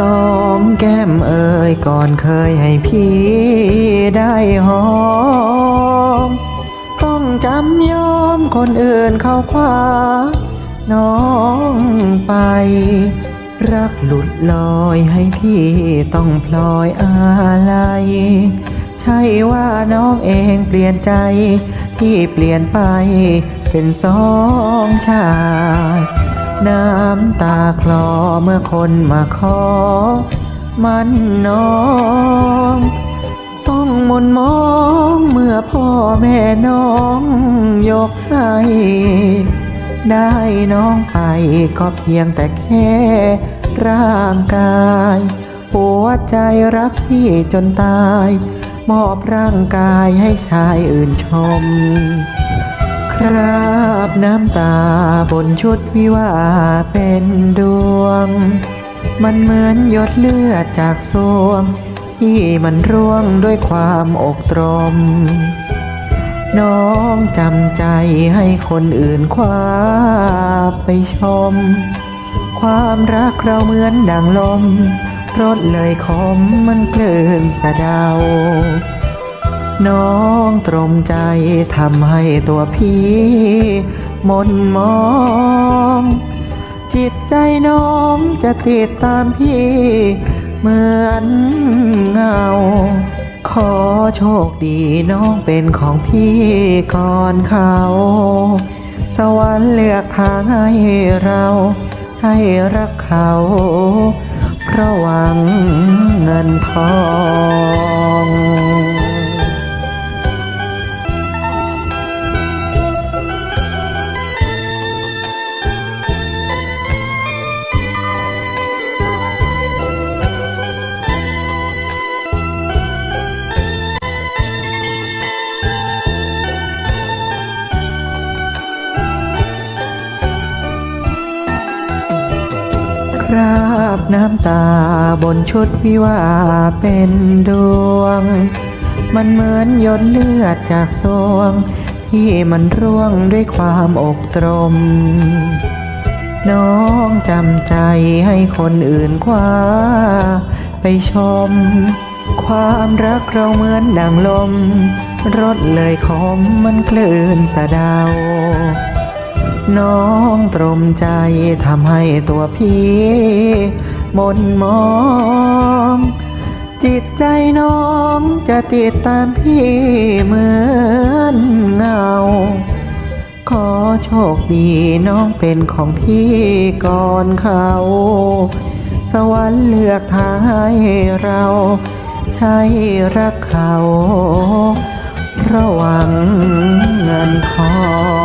สองแก้มเอ่ยก่อนเคยให้พี่ได้หอม ต้องจำยอมคนอื่นเข้าคว้าน้องไป รักหลุดลอยให้พี่ต้องพลอยอะไร ใช่ว่าน้องเองเปลี่ยนใจ ที่เปลี่ยนไปเป็นสองชาย น้ำตาคลอเมื่อคนมาขอ มันน้อง ต้องมนมองเมื่อพ่อแม่น้องยกให้ ได้น้องไปก็เพียงแต่แค่ร่างกาย หัวใจรักพี่จนตาย มอบร่างกายให้ชายอื่นชม คราบน้ำตาบนชุดวิวาเป็นดวง มันเหมือนหยดเลือดจากสวงที่มันร่วงด้วยความอกตรม น้องจำใจให้คนอื่นคว้าไปชม ความรักเราเหมือนดังลมรถเลยคมมันกลื่นสะเดา น้องตรมใจทำให้ตัวพี่มนมอง จิตใจน้องจะติดตามพี่เหมือนเงา ขอโชคดีน้องเป็นของพี่ก่อนเขา สวรรค์เลือกทางให้เราให้รักเขา เพราะหวังเงินทอง ราบน้ำตาบนชุดวิวาเป็นดวง มันเหมือนหยดเลือดจากสวง ที่มันร่วงด้วยความอกตรม น้องจำใจให้คนอื่นคว้า ไปชม ความรักเราเหมือนดังลม รถเลยคมมันคลื่นสะเดา น้องตรมใจทำให้ตัวพี่มนมอง จิตใจน้องจะติดตามพี่เหมือนเงา ขอโชคดีน้องเป็นของพี่ก่อนเขา สวรรค์เลือกทางให้เรา ใช้รักเขา ระหวังเงินทอง